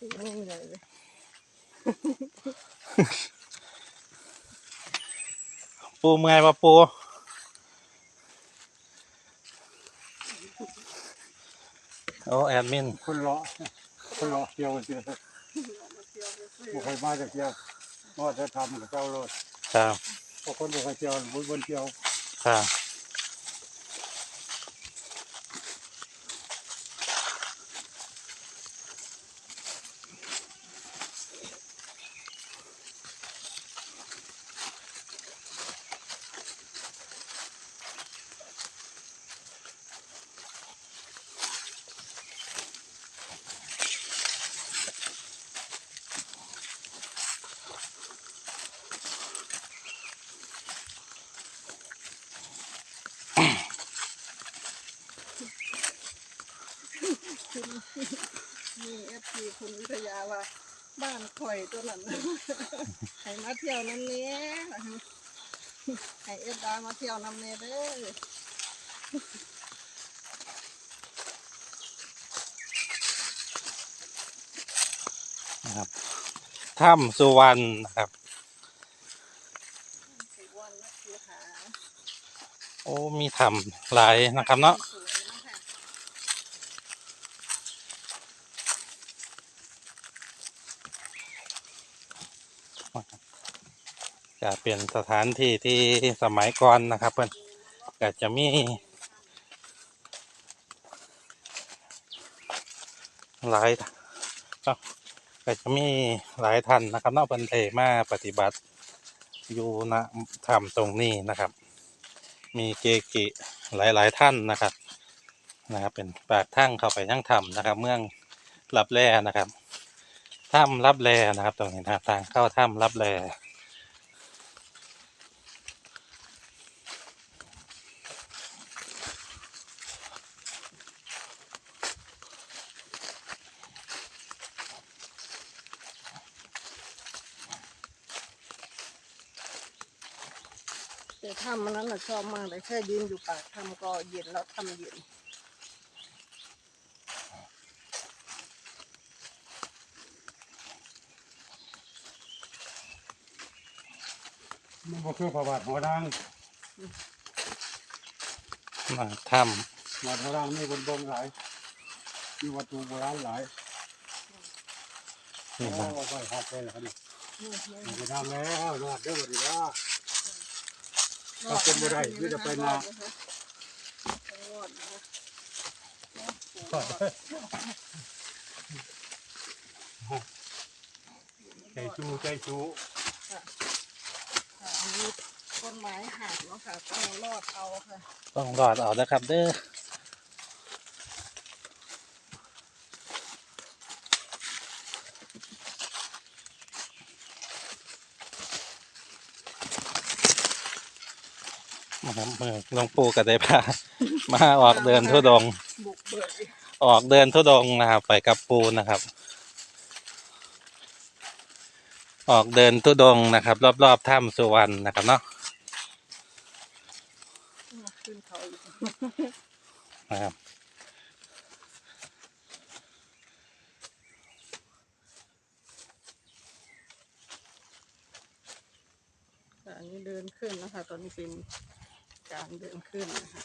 ปูไม่ใหญ่เลยปูเมื่อยปะปูโอ้แอดมิน คนเลาะคนเลาะเที่ยวเที่ยวบุคคลมาจากเที่ยวว่าจะทำกับเจ้าโลดครับพอคนบุคคลเที่ยวบุญบนเที่ยวครับ มีเอฟซีคุณวิทยาว่าบ้านข่อยตัวนั้นให้มาเที่ยวน้ำเนี้ยให้เอฟดามาเที่ยวน้ำเนี้ยเด้อนะครับถ้ำสุวรรณนะครับสิวันนักคือหาโอ้มีถ้ำหลายนะครับเนาะสวยนะคะ จะเป็นสถานที่ที่สมัยก่อนนะครับเพื่อนก็จะมีหลายก็จะมีหลายท่านนะครับนอกเพิ่นเทมาปฏิบัติอยู่ณถ้ำตรงนี้นะครับ มีเกกิหลายๆท่านนะครับนะครับเป็นปากทางเข้าไปยังถ้ำนะครับ เมืองรับแลนะครับถ้ำรับแลนะครับ ตรงนี้นะทางเข้าถ้ำรับแล ถ้ำมันนั้นน่ะชอบมากเลยแค่ยืนอยู่ปากถ้ำก็เย็นแล้วถ้ำเย็นมันก็คือประวัติหัวดังมาถ้ประวัติหัวดังนี่บนบงหลายมีวัตถุโบราณหลายำนี่โอ้นะไปหักไปแล้วนี่นี่นี่มันจะทำแล้วนอดเด้อวันนี้ว่า ถ้าเป็นบ่ได้คือจะไปนารอดนนะใจชูใจชูต้นไม้หักเนาะค่ะต้องรอดเอาค่ะ ต้องรอดเอาแล้วครับเด้อ ครับเมื่อหลวงปู่ก็ได้พา มาออกเดินทุดงค์บุกเบิกออกเดินทุดงค์นะครับไปกับปูนะครับ ออกเดินทุดงค์นะครับ รอบๆถ้ำสุวรรณนะครับเนาะขึ้นเขาอีกนะครับค่ะอันนี้เดินขึ้นนะคะ ตอนนี้เป็น การเดินขึ้นนะคะ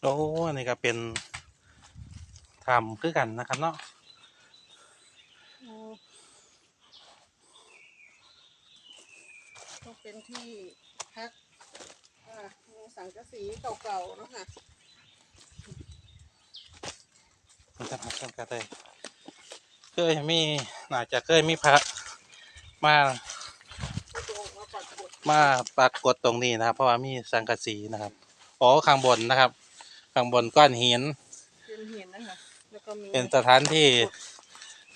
โอ้อันนี้ก็เป็นถ้ำคือกันนะครับเนาะโอ้ต้องเป็นที่พักอ่ามีสังกะสีเก่าๆเนาะค่ะมันจะมากันก็ได้เคยมี น่าจะเคยมีพระมาก็จะออกมาปรากฏมาปรากฏตรงนี้นะครับ เพราะว่ามีสังกะสีนะครับอ๋อข้างบนนะครับ ข้างบนก้อนหินเป็นหินนะคะแล้วก็มีเป็นสถานที่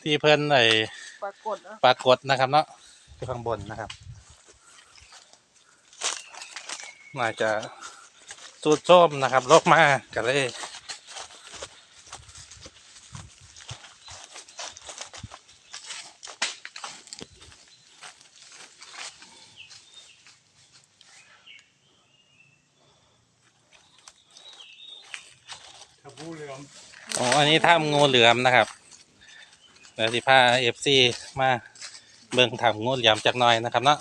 ที่เพิ่นไอปรากฏนะปรากฏนะครับเนาะที่ข้างบนนะครับน่าจะสูดส้มนะครับลกมาก็เลย ลืองอ๋ออันนี้ถ้ำงูเหลือมนะครับเดี๋ยวสิพาเอฟซีมาเบิ่งถ้ำงูเหลือมจักหน่อยนะครับเนาะ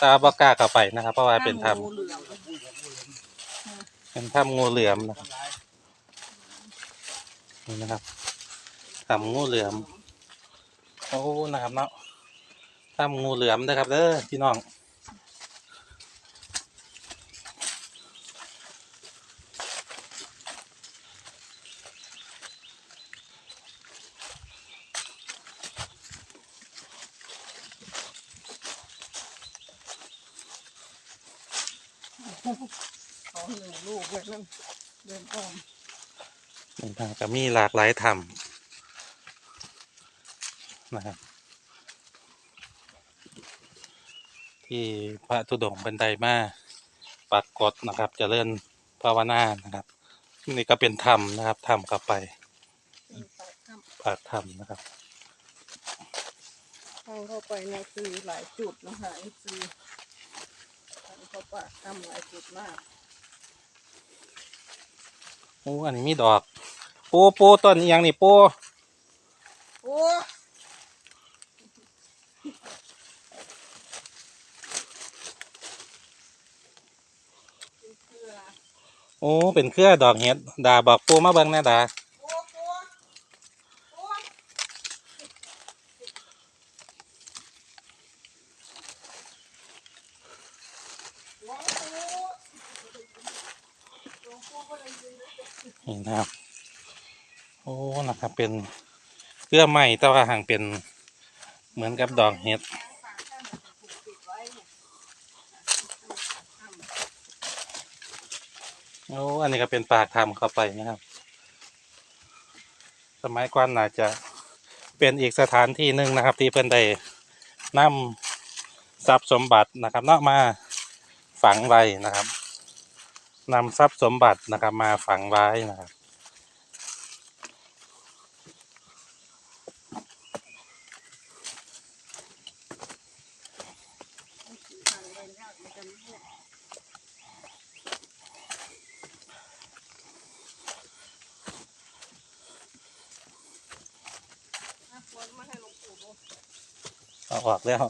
ตาบ่กล้าเข้าไปนะครับ เพราะว่าเป็นถ้งูเหลือมำเป็นถ้ำงูเหลือมนะครับนี่นะครับถ้ำงูเหลือมโอ้นะครับเนาะถ้ำงูเหลือมนะครับเด้อพี่น้อง เขาหนึ่งลูกไว้นั่น เดินอ้อมนี่นะครับก็มีหลากหลายถ้ำนะครับ ที่พระธุดงค์บันไดมาปรากฏนะครับจะเลื่อนภาวนานะครับนี่ก็เป็นถ้ำนะครับถ้ำเข้าไปปากถ้ปากถ้ำนะครับทางเข้าไปนี่ยคือหลายจุดนะคะไอ้คือทางเข้าปากถ้ำหลายจุดมาก โอ้อันนี้มีดอกปูปูต้นอหยังนี่ปูโอ้เป็นเครือโอ้ เป็นเครือดอกเห็ดดาบอกปูมาเบิ่งแหนะดา โอ้โอ้โอ้หลวงปู่หลวงปู่ก็เลยยืน นี่นะครับ โอ้นะครับ เป็นเค รือไม้แต่ว่าห่างเป็นเหมือนกับดอกเห็ดโอ้อันนี้ก็เป็นปากถ้ำเข้าไปนะครับ สมัยก่อนน่าจะเป็นอีกสถานที่หนึ่งนะครับ ที่เพิ่อนได้นำทรัพย์สมบัตินะครับเนาะมาฝังไว้นะครับนำทรัพย์สมบัตินะครับมาฝังไว้นะครับ เอาออกแล้ว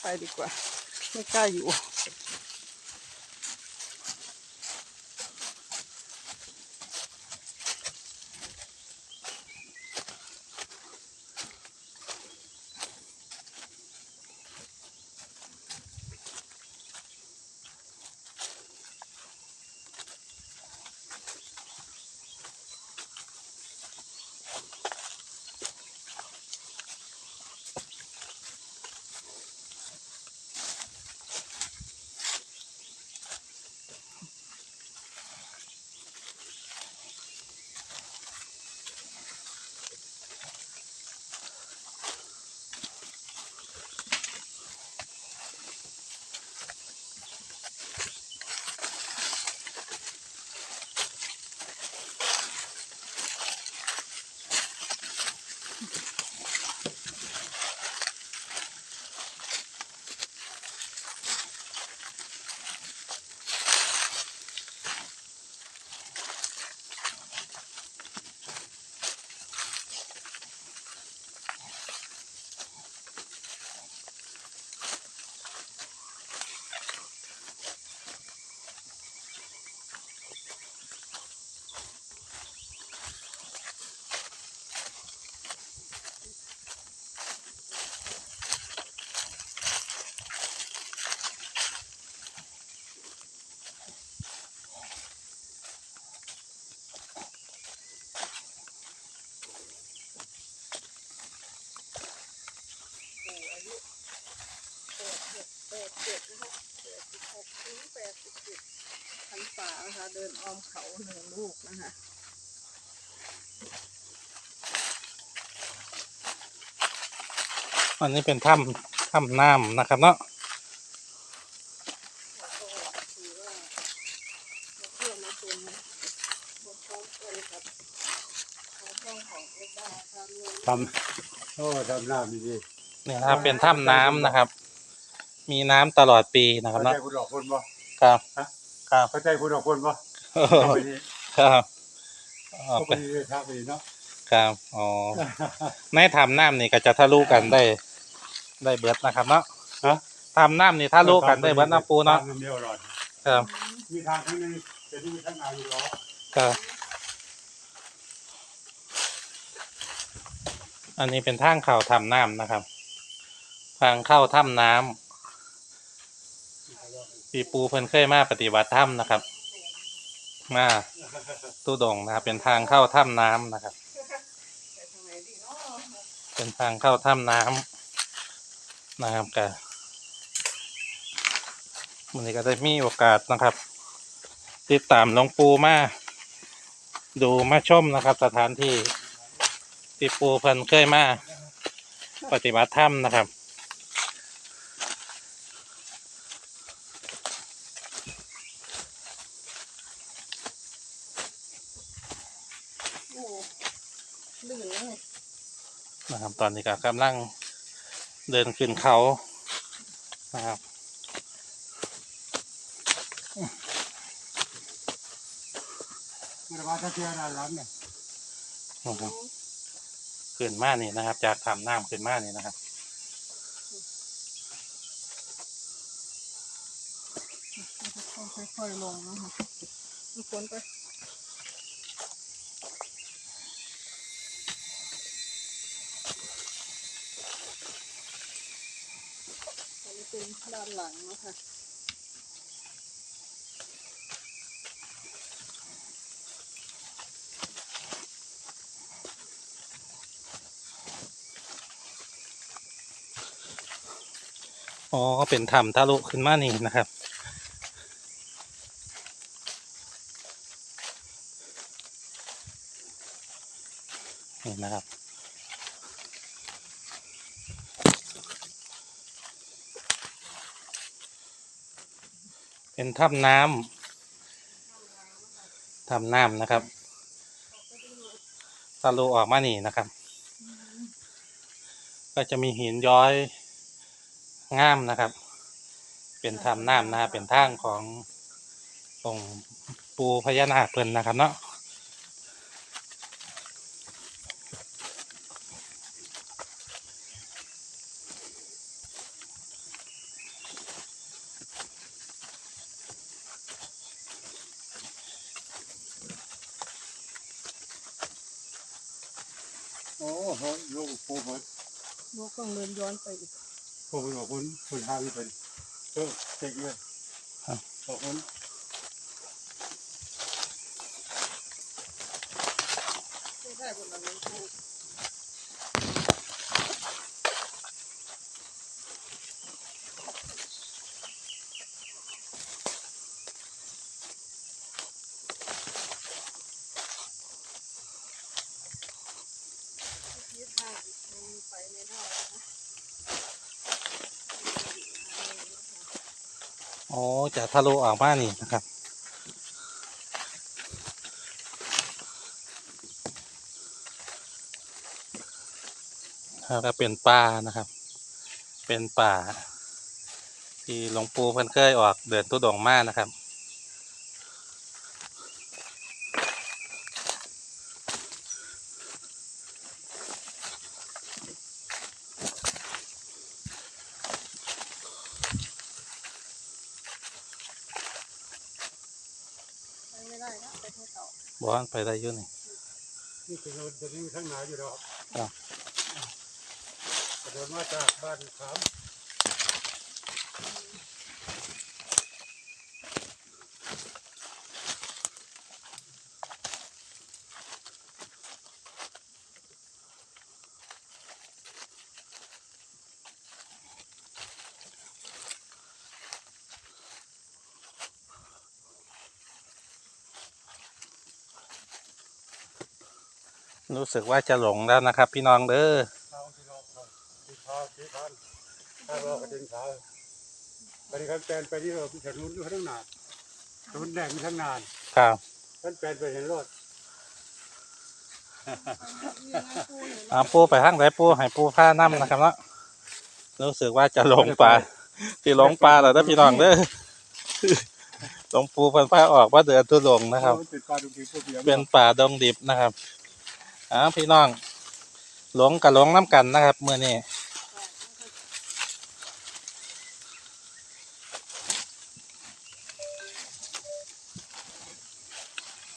ไปดีกว่า ไม่กล้าอยู่ เจ็ดสิบหกจ็ดหกถึงแปดสิบเจ็ดพันป่านะคะเดินอ้อมเขาหนึ่งลูกนะคะอันนี้เป็นถ้ำถ้ำน้ำนะครับเนาะทำโอ้ทำน้ำดีๆเนี่ยนะครับเป็นถ้ำน้ำนะครับ มีน้ำตลอดปีนะครับเข้าใจเนาะคุณดอกคนบ่ครับฮะครับเข้าใจคุณดอกคนบ่เออเข้าไปดีครับอ๋อเข้าไปไปดีทางไปดีเนาะครับอ๋อในถ้ำน้ำนี่ก็จะทะลุกันได้ ได้เบิดนะครับเนาะฮะถ้ำน้ำนี่ทะลุกันได้เบิดนะปูเนาะทงเดียวหรอดครับมีทางข้างหนึงแต่ที่มีทางงานอยู่หรอครับอันนี้เป็นทางเข้าถ้ำน้ำนะครับ ทางเข้าถ้ำน้ำ ปีปูเพิ่นเคยมาปฏิบัติถ้ำนะครับ มาตู้ดงนะครับ เป็นทางเข้าถ้ำน้ำนะครับ เป็นทางเข้าถ้ำน้ำนะครับกะมันนี้ก็ได้มีโอกาสนะครับ ติดตามหลวงปูมาดูมาชมนะครับ สถานที่ที่ปูเพิ่นเคยมาปฏิบัติธรรมนะครับ โอ้ลื่นเลย นะครับ ตอนนี้ก็กำลังเดินขึ้นเขานะครับเมื่อวานถ้าเที่ยวด้านหลังเนี่ยนะครับขึ้นมานี่นะครับ จากถ้ำน้ำขึ้นมานี่นะครับต้องค่อยๆลงนะคะทุกคนไปอันนี้เป็น ด้านหลังนะคะอ๋อ เป็นถ้ำทะลุขึ้นมานี่นะครับ นี่นะครับ เป็น ถ้ำน้ำถ้ำน้ำนะครับทะลุออกมานี่นะครับ ก็จะมีหินย้อยง่ามนะครับ เป็นถ้ำน้ำนะเป็นทางขององค์ปูพญานาคเพิ่นนะครับเนาะ โอ้โหลูกปูเพิ่นลูกต้องเดินย้อนไปอีกปูเพิ่นบอกคุณคุณทางนี่เป็นเออเจ๊กเลยบอบคุณ ไม่ได้บนหลังนี้ ที่ทาง มันไปไม่ได้นะคะโอ้จะทะลุออกมานี่นะครับแล้วก็เป็นป่านะครับ เป็นป่า ที่หลวงปู่เพิ่นเคยออกเดินตุดงมานะครับ ไปไม่ได้นะไปทางเก่า บอกว่าไปได้อยุ่นี่นี่คือเราจะนี่มีทั้งหนาอยู่ดอกครับเดินมาจากบ้านขาม รู้สึกว่าจะหลงแล้วนะครับ พี่น้องเด้อทางที่เราที่ทางที่ทางออกระดิ่งขาบริการแปลนไปที่เราพิจารณาดูทั้งนานมันแดงทั้งนานครับท่านแปลนไปเห็นรถนี่นะปูเห็นอ่าปูไปทางไหนปูให้ปูผ้าน้ำนะครับเนาะรู้สึกว่าจะหลงป่าที่หลงป่าแล้วนะพี่น้องเด้อหลงปูพิ่นพาออกว่าเดือนตุลงนะครับ เป็นปลาดุกดิบพวกเบียร์เป็นป่าดงดิบนะครับ อ้าวพี่น้องหลงกับหลงน้ำกันนะครับเมื่อนี้